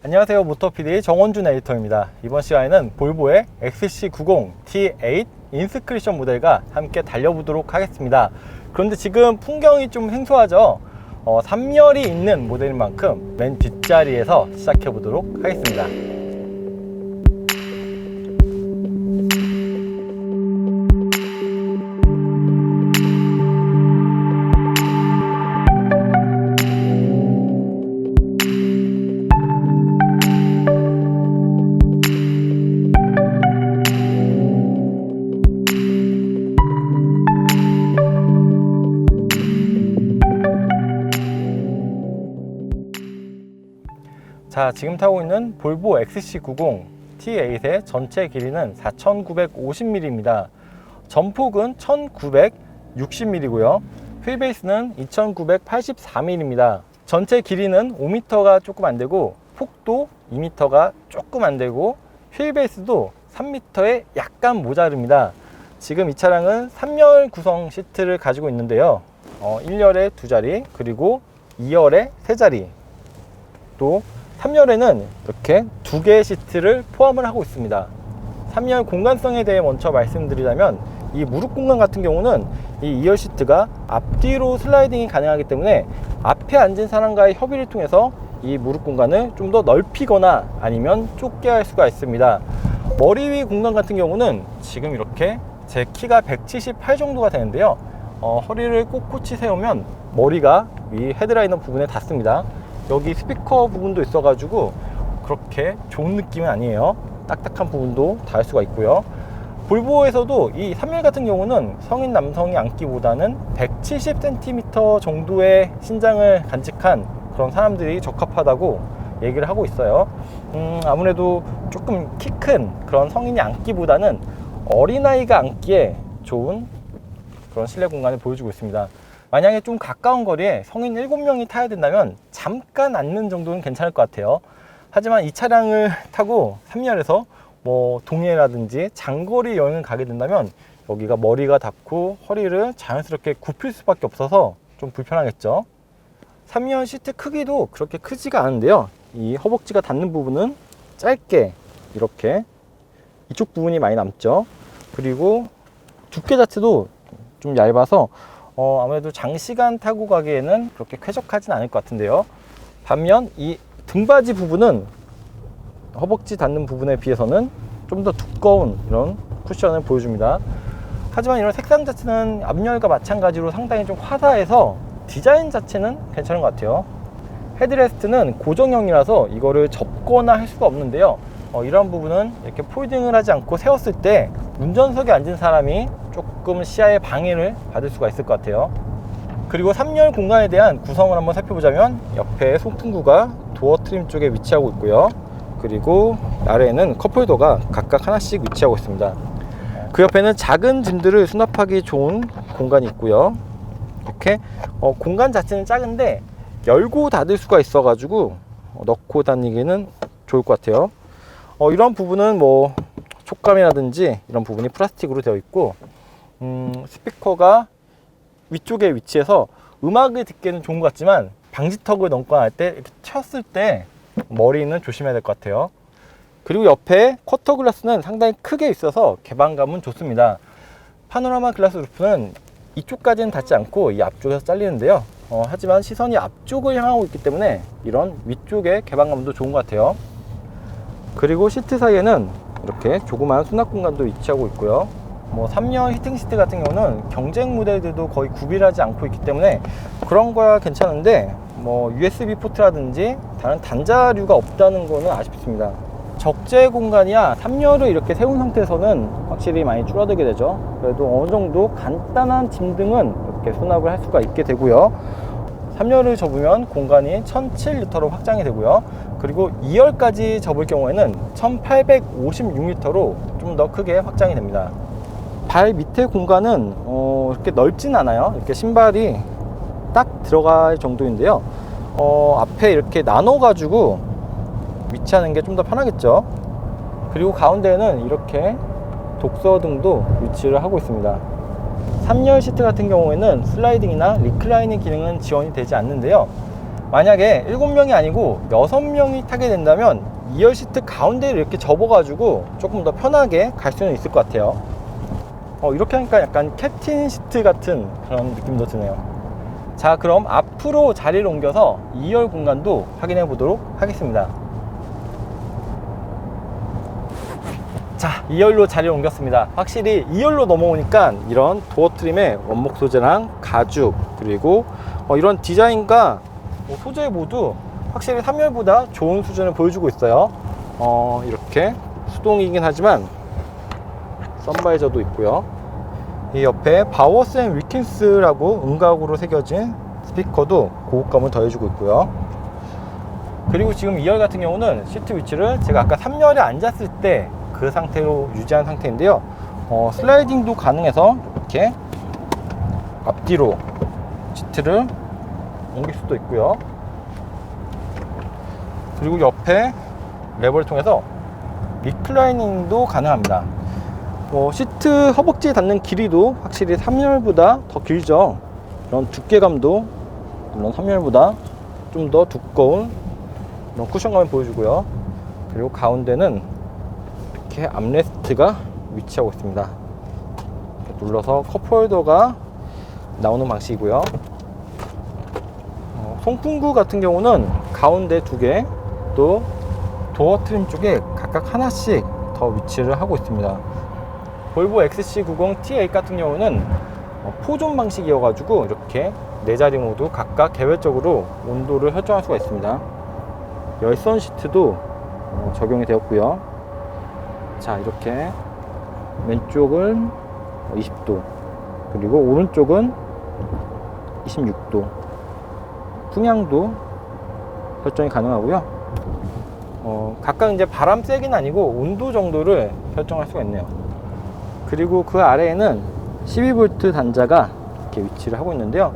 안녕하세요 모터PD 정원준 에디터입니다. 이번 시간에는 볼보의 XC90 T8 인스크리션 모델과 함께 달려보도록 하겠습니다. 그런데 지금 풍경이 좀 생소하죠? 어, 3열이 있는 모델인 만큼 맨 뒷자리에서 시작해 보도록 하겠습니다 자 지금 타고 있는 볼보 XC90 T8의 전체 길이는 4950mm입니다. 전폭은 1960mm고요. 휠베이스는 2984mm입니다. 전체 길이는 5m가 조금 안되고 폭도 2m가 조금 안되고 휠베이스도 3m에 약간 모자릅니다. 지금 이 차량은 3열 구성 시트를 가지고 있는데요. 어, 1열에 두 자리 그리고 2열에 세 자리 또 3열에는 이렇게 두 개의 시트를 포함을 하고 있습니다. 3열 공간성에 대해 먼저 말씀드리자면 이 무릎 공간 같은 경우는 이 2열 시트가 앞뒤로 슬라이딩이 가능하기 때문에 앞에 앉은 사람과의 협의를 통해서 이 무릎 공간을 좀 더 넓히거나 아니면 좁게 할 수가 있습니다. 머리 위 공간 같은 경우는 지금 이렇게 제 키가 178 정도가 되는데요. 어, 허리를 꼿꼿이 세우면 머리가 위 헤드라이너 부분에 닿습니다 여기 스피커 부분도 있어가지고 그렇게 좋은 느낌은 아니에요. 딱딱한 부분도 닿을 수가 있고요. 볼보에서도 이 3열 같은 경우는 성인 남성이 앉기보다는 170cm 정도의 신장을 간직한 그런 사람들이 적합하다고 얘기를 하고 있어요. 음, 아무래도 조금 키 큰 그런 성인이 앉기보다는 어린아이가 앉기에 좋은 그런 실내 공간을 보여주고 있습니다 만약에 좀 가까운 거리에 성인 7명이 타야 된다면 잠깐 앉는 정도는 괜찮을 것 같아요. 하지만 이 차량을 타고 3열에서 뭐 동해라든지 장거리 여행을 가게 된다면 여기가 머리가 닿고 허리를 자연스럽게 굽힐 수밖에 없어서 좀 불편하겠죠. 3열 시트 크기도 그렇게 크지가 않은데요. 이 허벅지가 닿는 부분은 짧게 이렇게 이쪽 부분이 많이 남죠. 그리고 두께 자체도 좀 얇아서 어, 아무래도 장시간 타고 가기에는 그렇게 쾌적하진 않을 것 같은데요. 반면 이 등받이 부분은 허벅지 닿는 부분에 비해서는 좀 더 두꺼운 이런 쿠션을 보여줍니다. 하지만 이런 색상 자체는 앞열과 마찬가지로 상당히 좀 화사해서 디자인 자체는 괜찮은 것 같아요. 헤드레스트는 고정형이라서 이거를 접거나 할 수가 없는데요. 어, 이런 부분은 이렇게 폴딩을 하지 않고 세웠을 때 운전석에 앉은 사람이 조금 시야의 방해를 받을 수가 있을 것 같아요. 그리고 3열 공간에 대한 구성을 한번 살펴보자면 옆에 송풍구가 도어 트림 쪽에 위치하고 있고요. 그리고 아래에는 컵홀더가 각각 하나씩 위치하고 있습니다. 그 옆에는 작은 짐들을 수납하기 좋은 공간이 있고요. 이렇게 어, 공간 자체는 작은데 열고 닫을 수가 있어가지고 어, 넣고 다니기는 좋을 것 같아요. 어, 이런 부분은 뭐 촉감이라든지 이런 부분이 플라스틱으로 되어 있고 음, 스피커가 위쪽에 위치해서 음악을 듣기에는 좋은 것 같지만 방지턱을 넘거나 할 때 이렇게 쳤을 때 머리는 조심해야 될 것 같아요. 그리고 옆에 쿼터 글라스는 상당히 크게 있어서 개방감은 좋습니다. 파노라마 글라스 루프는 이쪽까지는 닿지 않고 이 앞쪽에서 잘리는데요. 어, 하지만 시선이 앞쪽을 향하고 있기 때문에 이런 위쪽의 개방감도 좋은 것 같아요. 그리고 시트 사이에는 이렇게 조그마한 수납 공간도 위치하고 있고요. 뭐 3열 히팅 시트 같은 경우는 경쟁 모델들도 거의 구비하지 않고 있기 때문에 그런 거야 괜찮은데 뭐 USB 포트라든지 다른 단자류가 없다는 거는 아쉽습니다. 적재 공간이야 3열을 이렇게 세운 상태에서는 확실히 많이 줄어들게 되죠. 그래도 어느 정도 간단한 짐 등은 이렇게 수납을 할 수가 있게 되고요. 3열을 접으면 공간이 1007리터로 확장이 되고요. 그리고 2열까지 접을 경우에는 1856리터로 좀 더 크게 확장이 됩니다. 발 밑에 공간은 어, 이렇게 넓진 않아요. 이렇게 신발이 딱 들어갈 정도인데요. 어, 앞에 이렇게 나눠가지고 위치하는 게 좀 더 편하겠죠. 그리고 가운데에는 이렇게 독서 등도 위치를 하고 있습니다. 3열 시트 같은 경우에는 슬라이딩이나 리클라이닝 기능은 지원이 되지 않는데요. 만약에 7명이 아니고 6명이 타게 된다면 2열 시트 가운데를 이렇게 접어가지고 조금 더 편하게 갈 수는 있을 것 같아요. 어, 이렇게 하니까 약간 캡틴 시트 같은 그런 느낌도 드네요. 자, 그럼 앞으로 자리를 옮겨서 2열 공간도 확인해 보도록 하겠습니다. 자, 2열로 자리를 옮겼습니다. 확실히 2열로 넘어오니까 이런 도어 트림의 원목 소재랑 가죽 그리고 어, 이런 디자인과 뭐 소재 모두 확실히 3열보다 좋은 수준을 보여주고 있어요. 어, 이렇게 수동이긴 하지만 선바이저도 있고요. 이 옆에 바워스 앤 위킨스라고 음각으로 새겨진 스피커도 고급감을 더해주고 있고요. 그리고 지금 2열 같은 경우는 시트 위치를 제가 아까 3열에 앉았을 때 그 상태로 유지한 상태인데요. 어, 슬라이딩도 가능해서 이렇게 앞뒤로 시트를 옮길 수도 있고요. 그리고 옆에 레버를 통해서 리클라이닝도 가능합니다. 뭐 시트 허벅지에 닿는 길이도 확실히 3열보다 더 길죠. 이런 두께감도 물론 3열보다 좀 더 두꺼운 이런 쿠션감을 보여주고요. 그리고 가운데는 이렇게 암레스트가 위치하고 있습니다. 눌러서 컵홀더가 나오는 방식이고요. 어, 송풍구 같은 경우는 가운데 두 개, 또 도어 트림 쪽에 각각 하나씩 더 위치를 하고 있습니다. 볼보 XC90 T8 같은 경우는 어, 포존 방식이어가지고 이렇게 네 자리 모두 각각 개별적으로 온도를 설정할 수가 있습니다. 열선 시트도 어, 적용이 되었고요. 자 이렇게 왼쪽은 20도 그리고 오른쪽은 26도 풍향도 설정이 가능하고요. 어, 각각 이제 바람 세기는 아니고 온도 정도를 설정할 수가 있네요. 그리고 그 아래에는 12V 단자가 이렇게 위치를 하고 있는데요.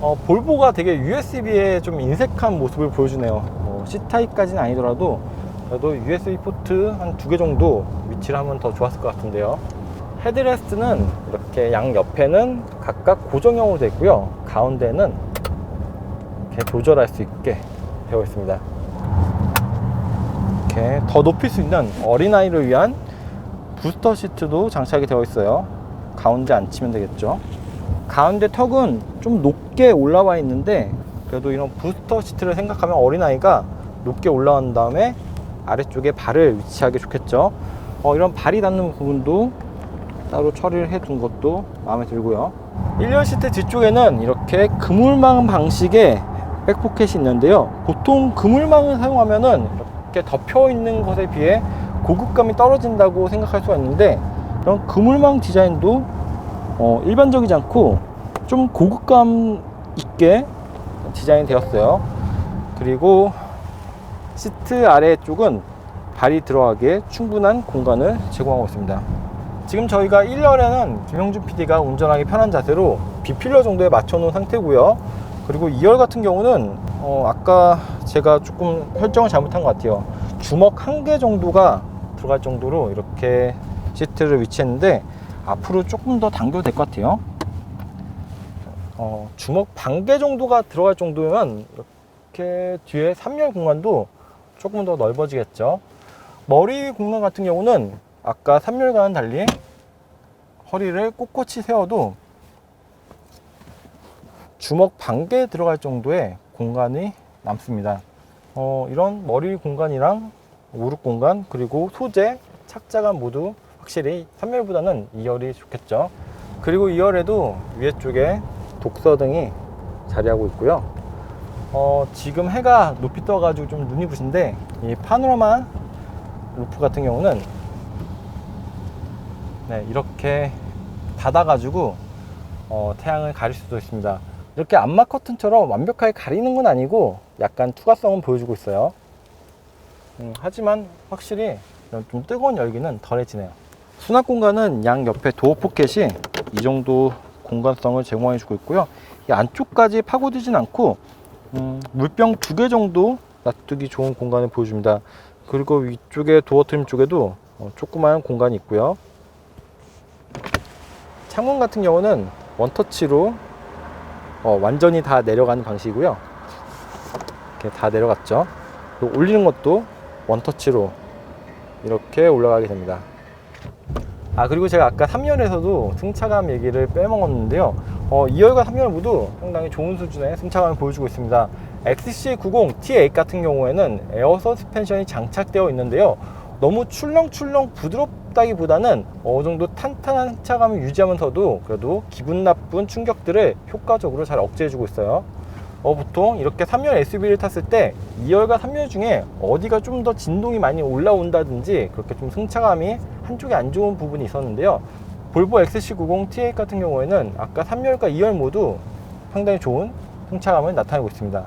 어, 볼보가 되게 USB에 좀 인색한 모습을 보여주네요. 어, C타입까지는 아니더라도 그래도 USB 포트 한 두 개 정도 위치를 하면 더 좋았을 것 같은데요. 헤드레스트는 이렇게 양 옆에는 각각 고정형으로 되어 있고요. 가운데는 이렇게 조절할 수 있게 되어 있습니다. 이렇게 더 높일 수 있는 어린아이를 위한 부스터 시트도 장착이 되어 있어요. 가운데 앉히면 되겠죠. 가운데 턱은 좀 높게 올라와 있는데 그래도 이런 부스터 시트를 생각하면 어린아이가 높게 올라간 다음에 아래쪽에 발을 위치하기 좋겠죠. 어, 이런 발이 닿는 부분도 따로 처리를 해 둔 것도 마음에 들고요. 1열 시트 뒤쪽에는 이렇게 그물망 방식의 백포켓이 있는데요. 보통 그물망을 사용하면은 이렇게 덮여 있는 것에 비해 고급감이 떨어진다고 생각할 수가 있는데 이런 그물망 디자인도 어, 일반적이지 않고 좀 고급감 있게 디자인 되었어요. 그리고 시트 아래쪽은 발이 들어가기에 충분한 공간을 제공하고 있습니다. 지금 저희가 1열에는 김영준 PD가 운전하기 편한 자세로 비필러 정도에 맞춰 놓은 상태고요. 그리고 2열 같은 경우는 어, 아까 제가 조금 설정을 잘못한 것 같아요. 주먹 한 개 정도가 들어갈 정도로 이렇게 시트를 위치했는데 앞으로 조금 더 당겨도 될 것 같아요. 어, 주먹 반개 정도가 들어갈 정도면 이렇게 뒤에 3열 공간도 조금 더 넓어지겠죠. 머리 공간 같은 경우는 아까 3열과는 달리 허리를 꼿꼿이 세워도 주먹 반개 들어갈 정도의 공간이 남습니다. 어, 이런 머리 공간이랑 무릎 공간 그리고 소재, 착자감 모두 확실히 3열보다는 2열이 좋겠죠. 그리고 2열에도 위에 쪽에 독서등이 자리하고 있고요. 어, 지금 해가 높이 떠가지고 좀 눈이 부신데 이 파노라마 루프 같은 경우는 네, 이렇게 닫아가지고 어, 태양을 가릴 수도 있습니다. 이렇게 암막 커튼처럼 완벽하게 가리는 건 아니고 약간 투과성은 보여주고 있어요. 음, 하지만 확실히 좀 뜨거운 열기는 덜해지네요. 수납 공간은 양 옆에 도어 포켓이 이 정도 공간성을 제공해 주고 있고요. 이 안쪽까지 파고들진 않고 음, 물병 두 개 정도 놔두기 좋은 공간을 보여줍니다. 그리고 위쪽에 도어 트림 쪽에도 어, 조그마한 공간이 있고요. 창문 같은 경우는 원터치로 어, 완전히 다 내려가는 방식이고요. 이렇게 다 내려갔죠. 또 올리는 것도 원터치로 이렇게 올라가게 됩니다. 아 그리고 제가 아까 3열에서도 승차감 얘기를 빼먹었는데요. 어, 2열과 3열 모두 상당히 좋은 수준의 승차감을 보여주고 있습니다. XC90 T8 같은 경우에는 에어 서스펜션이 장착되어 있는데요. 너무 출렁출렁 부드럽다기보다는 어느 정도 탄탄한 승차감을 유지하면서도 그래도 기분 나쁜 충격들을 효과적으로 잘 억제해주고 있어요 어, 보통 이렇게 3열 SUV를 탔을 때 2열과 3열 중에 어디가 좀 더 진동이 많이 올라온다든지 그렇게 좀 승차감이 한쪽에 안 좋은 부분이 있었는데요. 볼보 XC90 T8 같은 경우에는 아까 3열과 2열 모두 상당히 좋은 승차감을 나타내고 있습니다.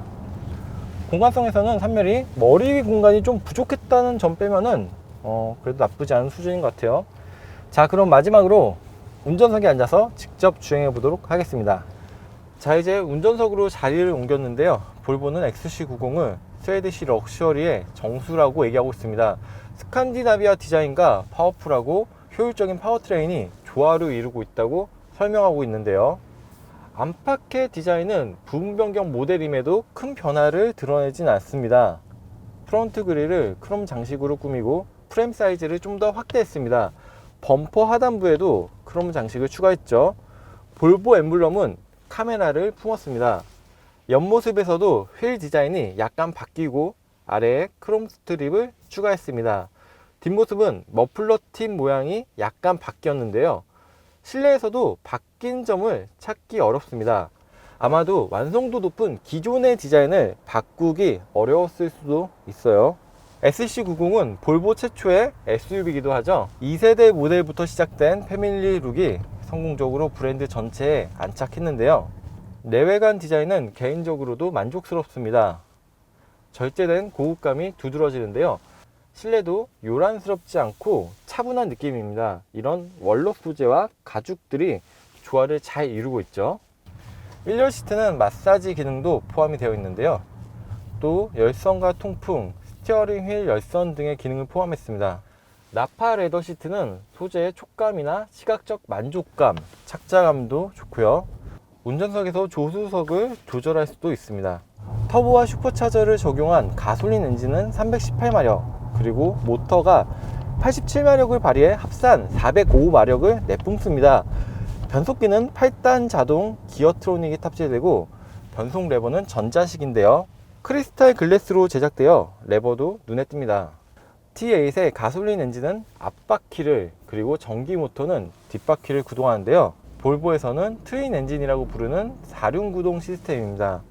공간성에서는 3열이 머리 위 공간이 좀 부족했다는 점 빼면은 어, 그래도 나쁘지 않은 수준인 것 같아요. 자, 그럼 마지막으로 운전석에 앉아서 직접 주행해 보도록 하겠습니다. 자 이제 운전석으로 자리를 옮겼는데요. 볼보는 XC90을 스웨디시 럭셔리의 정수라고 얘기하고 있습니다. 스칸디나비아 디자인과 파워풀하고 효율적인 파워트레인이 조화를 이루고 있다고 설명하고 있는데요. 안팎의 디자인은 부분 변경 모델임에도 큰 변화를 드러내진 않습니다. 프론트 그릴을 크롬 장식으로 꾸미고 프레임 사이즈를 좀 더 확대했습니다. 범퍼 하단부에도 크롬 장식을 추가했죠. 볼보 엠블럼은 카메라를 품었습니다. 옆모습에서도 휠 디자인이 약간 바뀌고 아래에 크롬 스트립을 추가했습니다. 뒷모습은 머플러 팁 모양이 약간 바뀌었는데요. 실내에서도 바뀐 점을 찾기 어렵습니다. 아마도 완성도 높은 기존의 디자인을 바꾸기 어려웠을 수도 있어요. SC90은 볼보 최초의 SUV이기도 하죠. 2세대 모델부터 시작된 패밀리 룩이 성공적으로 브랜드 전체에 안착했는데요. 내외관 디자인은 개인적으로도 만족스럽습니다. 절제된 고급감이 두드러지는데요. 실내도 요란스럽지 않고 차분한 느낌입니다. 이런 원록 소재와 가죽들이 조화를 잘 이루고 있죠. 1열 시트는 마사지 기능도 포함이 되어 있는데요. 또 열선과 통풍, 스티어링 휠 열선 등의 기능을 포함했습니다. 나파 레더 시트는 소재의 촉감이나 시각적 만족감, 착자감도 좋고요. 운전석에서 조수석을 조절할 수도 있습니다. 터보와 슈퍼차저를 적용한 가솔린 엔진은 318마력, 그리고 모터가 87마력을 발휘해 합산 405마력을 내뿜습니다. 변속기는 8단 자동 기어트로닉이 탑재되고 변속 레버는 전자식인데요. 크리스탈 글래스로 제작되어 레버도 눈에 띕니다. T8의 가솔린 엔진은 앞바퀴를 그리고 전기 모터는 뒷바퀴를 구동하는데요. 볼보에서는 트윈 엔진이라고 부르는 4륜 구동 시스템입니다.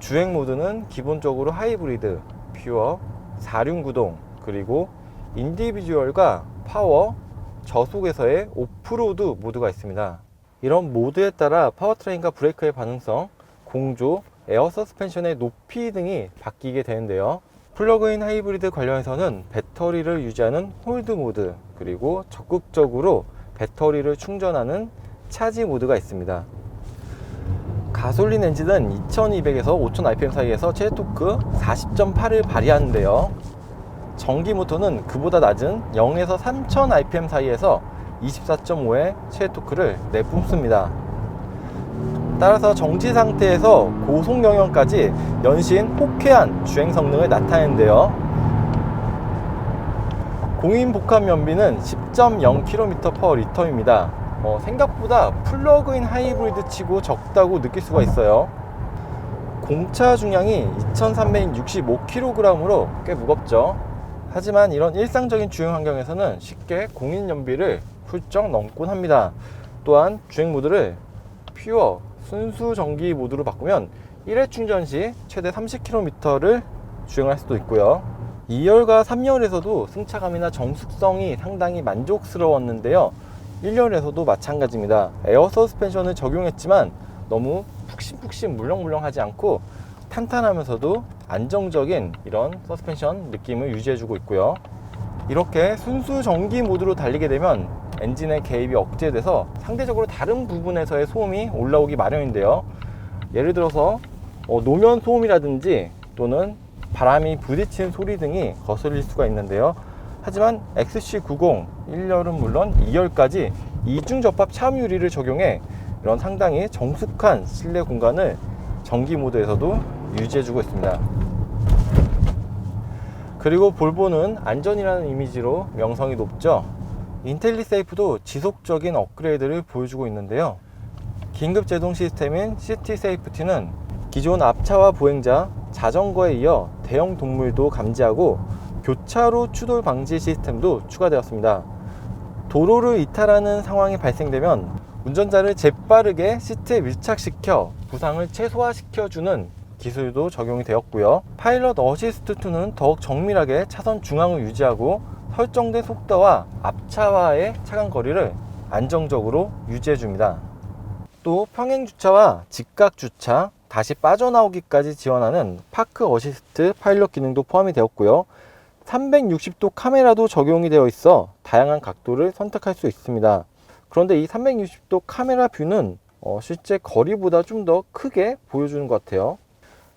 주행 모드는 기본적으로 하이브리드, 퓨어, 4륜 구동, 그리고 인디비주얼과 파워, 저속에서의 오프로드 모드가 있습니다. 이런 모드에 따라 파워트레인과 브레이크의 반응성, 공조, 에어 서스펜션의 높이 등이 바뀌게 되는데요. 플러그인 하이브리드 관련해서는 배터리를 유지하는 홀드 모드, 그리고 적극적으로 배터리를 충전하는 차지 모드가 있습니다. 가솔린 엔진은 2200에서 5000 rpm 사이에서 최대 토크 40.8을 발휘하는데요. 전기 모터는 그보다 낮은 0에서 3000 rpm 사이에서 24.5의 최대 토크를 내뿜습니다. 따라서 정지 상태에서 고속 영역까지 연신 호쾌한 주행 성능을 나타내는데요. 공인 복합 연비는 10.0km/L입니다. 어, 생각보다 플러그인 하이브리드 치고 적다고 느낄 수가 있어요. 공차 중량이 2365kg으로 꽤 무겁죠. 하지만 이런 일상적인 주행 환경에서는 쉽게 공인 연비를 훌쩍 넘곤 합니다. 또한 주행 모드를 퓨어 순수 전기 모드로 바꾸면 1회 충전 시 최대 30km를 주행할 수도 있고요. 2열과 3열에서도 승차감이나 정숙성이 상당히 만족스러웠는데요. 1열에서도 마찬가지입니다. 에어 서스펜션을 적용했지만 너무 푹신푹신 물렁물렁하지 않고 탄탄하면서도 안정적인 이런 서스펜션 느낌을 유지해주고 있고요. 이렇게 순수 전기 모드로 달리게 되면 엔진의 개입이 억제돼서 상대적으로 다른 부분에서의 소음이 올라오기 마련인데요. 예를 들어서 어, 노면 소음이라든지 또는 바람이 부딪히는 소리 등이 거슬릴 수가 있는데요. 하지만 XC90 1열은 물론 2열까지 이중 접합 차음 유리를 적용해 이런 상당히 정숙한 실내 공간을 전기 모드에서도 유지해주고 있습니다. 그리고 볼보는 안전이라는 이미지로 명성이 높죠. 인텔리세이프도 지속적인 업그레이드를 보여주고 있는데요. 긴급 제동 시스템인 시티 세이프티는 기존 앞차와 보행자, 자전거에 이어 대형 동물도 감지하고 교차로 추돌 방지 시스템도 추가되었습니다. 도로를 이탈하는 상황이 발생되면 운전자를 재빠르게 시트에 밀착시켜 부상을 최소화시켜주는 기술도 적용이 되었고요. 파일럿 어시스트 2는 더욱 정밀하게 차선 중앙을 유지하고 설정된 속도와 앞차와의 차간 거리를 안정적으로 유지해 줍니다. 또 평행 주차와 직각 주차, 다시 빠져나오기까지 지원하는 파크 어시스트 파일럿 기능도 포함이 되었고요. 360도 카메라도 적용이 되어 있어 다양한 각도를 선택할 수 있습니다. 그런데 이 360도 카메라 뷰는 어, 실제 거리보다 좀 더 크게 보여주는 것 같아요.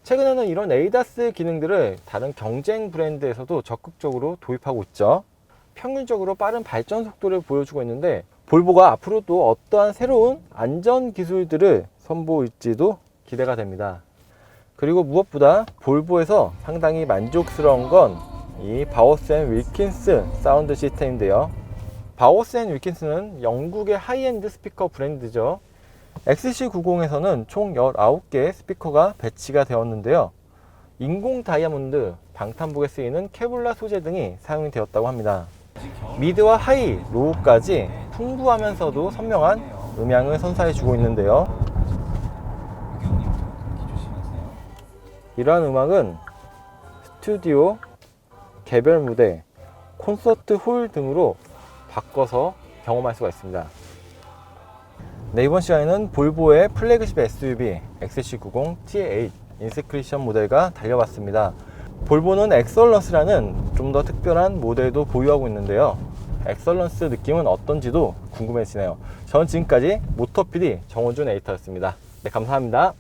최근에는 이런 에이다스 기능들을 다른 경쟁 브랜드에서도 적극적으로 도입하고 있죠. 평균적으로 빠른 발전 속도를 보여주고 있는데 볼보가 앞으로도 어떠한 새로운 안전 기술들을 선보일지도 기대가 됩니다. 그리고 무엇보다 볼보에서 상당히 만족스러운 건 이 바오스 앤 윌킨스 사운드 시스템인데요. 바오스 앤 윌킨스는 영국의 하이엔드 스피커 브랜드죠. XC90에서는 총 19개의 스피커가 배치가 되었는데요. 인공 다이아몬드, 방탄복에 쓰이는 케블라 소재 등이 사용이 되었다고 합니다. 미드와 하이, 로우까지 풍부하면서도 선명한 음향을 선사해 주고 있는데요. 이러한 음악은 스튜디오, 개별 무대, 콘서트 홀 등으로 바꿔서 경험할 수가 있습니다. 네, 이번 시간에는 볼보의 플래그십 SUV XC90 T8 인스크리션 모델과 달려봤습니다. 볼보는 엑설런스라는 좀 더 특별한 모델도 보유하고 있는데요. 엑설런스 느낌은 어떤지도 궁금해지네요. 저는 지금까지 모터PD 정호준 에이터였습니다. 네, 감사합니다.